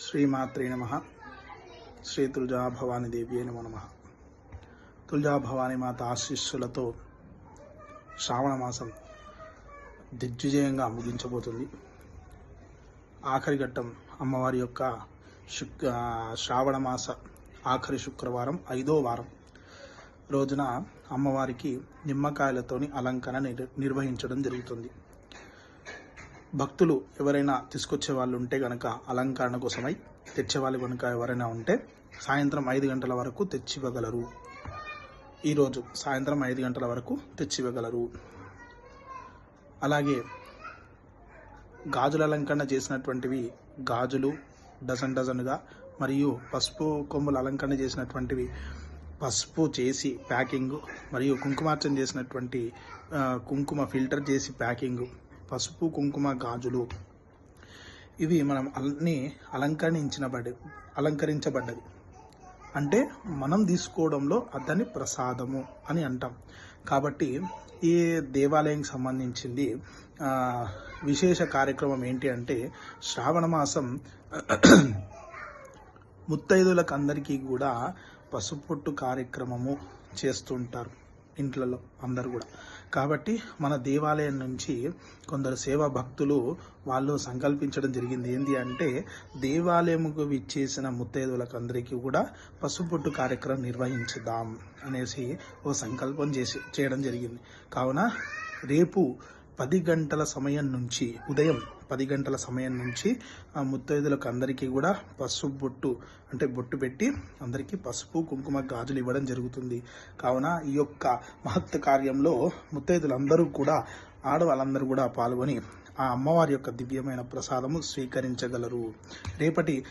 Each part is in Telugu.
శ్రీమాత్రే నమ. శ్రీ తులజాభవాని దేవి నమో నమ. తులజాభవాని మాత ఆశీస్సులతో శ్రావణ మాసం దిగ్విజయంగా ముగించబోతుంది. ఆఖరి ఘట్టం అమ్మవారి యొక్క శుక్ శ్రావణమాస శ్రావణ మాస ఆఖరి శుక్రవారం ఐదో వారం రోజున అమ్మవారికి నిమ్మకాయలతోని అలంకరణ నిర్వహించడం జరుగుతుంది. భక్తులు ఎవరైనా తీసుకొచ్చే వాళ్ళు ఉంటే గనక అలంకరణ కోసమై తెచ్చేవాళ్ళు కనుక ఎవరైనా ఉంటే సాయంత్రం ఐదు గంటల వరకు తెచ్చివ్వగలరు. ఈరోజు సాయంత్రం ఐదు గంటల వరకు తెచ్చివ్వగలరు. అలాగే గాజుల అలంకరణ చేసినటువంటివి గాజులు డజన్ డజన్గా మరియు పసుపు కొమ్ముల అలంకరణ చేసినటువంటివి పసుపు చేసి ప్యాకింగ్ మరియు కుంకుమార్చన చేసినటువంటి కుంకుమ ఫిల్టర్ చేసి ప్యాకింగ్ పసుపు కుంకుమ గాజులు. ఇవి మనం అన్ని అలంకరించినబడి అలంకరించబడ్డది అంటే మనం తీసుకోవడంలో అతని ప్రసాదము అని అంటాం. కాబట్టి ఈ దేవాలయంకి సంబంధించింది విశేష కార్యక్రమం ఏంటి అంటే శ్రావణ మాసం ముత్తైదులకు అందరికీ కూడా పసుపొట్టు కార్యక్రమము చేస్తుంటారు ఇంట్లలో అందరు కూడా. కాబట్టి మన దేవాలయం నుంచి కొందరు సేవా భక్తులు వాళ్ళు సంకల్పించడం జరిగింది. ఏంటి అంటే దేవాలయముకు విచ్చేసిన ముత్తైదులకు అందరికీ కూడా పసుపుట్టు కార్యక్రమం నిర్వహించుదాం అనేసి ఓ సంకల్పం చేసి చేయడం జరిగింది. కావున రేపు పది గంటల సమయం నుంచి ఉదయం పది గంటల సమయం నుంచి ఆ ముత్తైదులకు అందరికీ కూడా పసుపు బొట్టు అంటే బొట్టు పెట్టి అందరికీ పసుపు కుంకుమ గాజులు ఇవ్వడం జరుగుతుంది. కావున ఈ యొక్క మహత్ కార్యంలో ముత్తైదులందరూ కూడా ఆడవాళ్ళందరూ కూడా పాల్గొని ఆ అమ్మవారి యొక్క దివ్యమైన ప్రసాదము స్వీకరించగలరు. రేపటి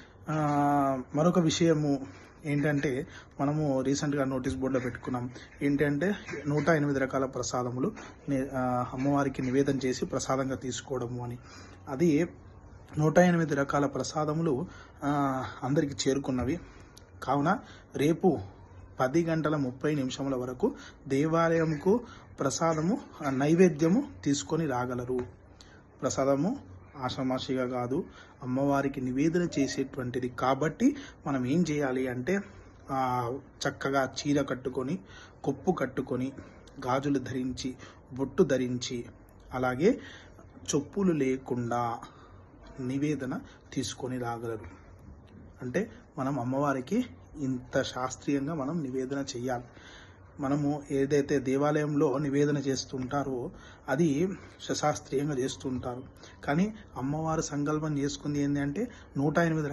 మరొక విషయము ఏంటంటే మనము రీసెంట్గా నోటీస్ బోర్డులో పెట్టుకున్నాం. ఏంటంటే నూట ఎనిమిది రకాల ప్రసాదములు అమ్మవారికి నివేదన చేసి ప్రసాదంగా తీసుకోవడము అని. అది నూట ఎనిమిది రకాల ప్రసాదములు అందరికి చేరుకున్నవి. కావున రేపు పది గంటల ముప్పై నిమిషముల వరకు దేవాలయంకు ప్రసాదము నైవేద్యము తీసుకొని రాగలరు. ప్రసాదము ఆషామాషిగా కాదు అమ్మవారికి నివేదన చేసేటువంటిది. కాబట్టి మనం ఏం చేయాలి అంటే చక్కగా చీర కట్టుకొని కొప్పు కట్టుకొని గాజులు ధరించి బొట్టు ధరించి అలాగే చెప్పులు లేకుండా నివేదన తీసుకొని రాగలరు. అంటే మనం అమ్మవారికి ఇంత శాస్త్రీయంగా మనం నివేదన చేయాలి. మనము ఏదైతే దేవాలయంలో నివేదన చేస్తుంటారో అది శాస్త్రీయంగా చేస్తుంటారు. కానీ అమ్మవారు సంకల్పం చేసుకుంది ఏంటంటే నూట ఎనిమిది